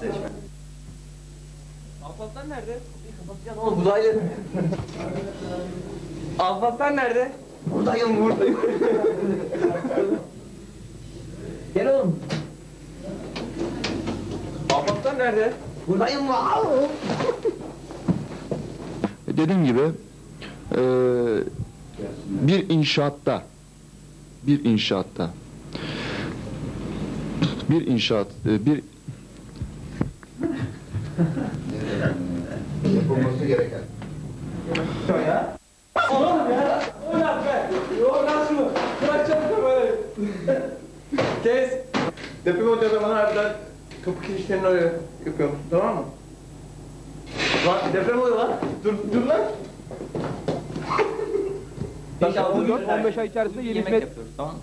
seçmen. Nerede? Kapatacaksın oğlum buradayım. Alparslan nerede? Buradayım buradayım. Gel oğlum. Alparslan nerede? Buradayım. Dediğim gibi eee, bir inşaatta bir inşaatta bir inşaat e, bir Yapılması gereken. Oğlum ya! O ne be? Yok lan şunu! Bırakacağım kamerayı! Kes! Deprem Hoca da bana harbiden kapı kirişlerini oraya yapıyormuş, tamam mı? Lan deprem oluyor lan! Dur, dur lan! İnşallah 14-15 ay içerisinde yeni yemek hizmet... yapıyoruz tamam mı?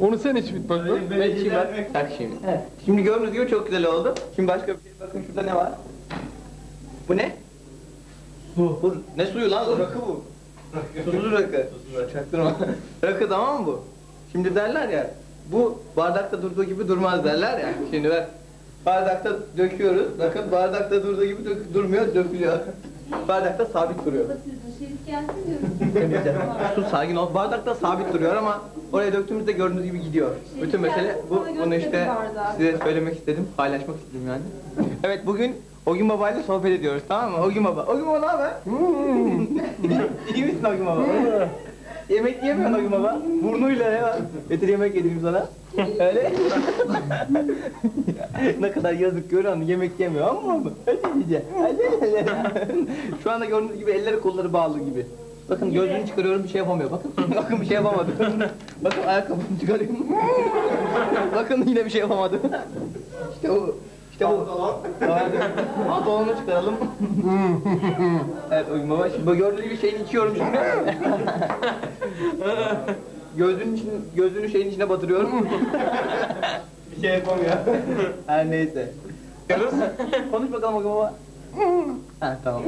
Onu sen iç bit. Ben içeyim ben. Bak şimdi. Şimdi gördüğünüz gibi çok güzel oldu. Şimdi başka bir şey bakın şurada ne var? Bu ne? Su. Bu ne suyu lan? Rakı bu. Tuzlu rakı. Çaktırma. rakı tamam mı bu? Şimdi derler ya, bu bardakta durduğu gibi durmaz derler ya. Şimdi bak, bardakta döküyoruz, rakı bardakta durduğu gibi dök- durmuyor, dökülüyor. Bardakta sabit duruyor. Diyorum. Su sakin ol. Bardakta sabit duruyor ama oraya döktüğümüzde gördüğünüz gibi gidiyor. Bütün mesele bu. Bunu işte size söylemek istedim, paylaşmak istedim yani. Evet bugün Ogün Baba ile sohbet ediyoruz tamam mı? Ogün Baba. Ogün Baba ne haber? İyi misin Ogün Baba? yemek yemiyorsun Ogün Baba. Burnuyla ya. Getir yemek yedireyim sana. Öyle. ne kadar yazık görüyor musun? Yemek yemiyor ama mı? Yiyeceğim. Hadi hadi. Şu anda gördüğünüz gibi elleri kolları bağlı gibi. Bakın gözlüğünü çıkarıyorum bir şey yapamıyor. Bakın. Bakın bir şey yapamadı. Bakın ayakkabımı çıkarayım. Bakın yine bir şey yapamadı. İşte o. İşte bu. Pantolonunu çıkaralım. evet Baba. Şimdi bu gördüğünüz gibi şeyini içiyorum şimdi. Gözlüğün için, gözlüğünü şeyin içine batırıyorum. bir şey yapamıyor. Her neyse. Konuş bakalım Oyun Baba. ha tamam.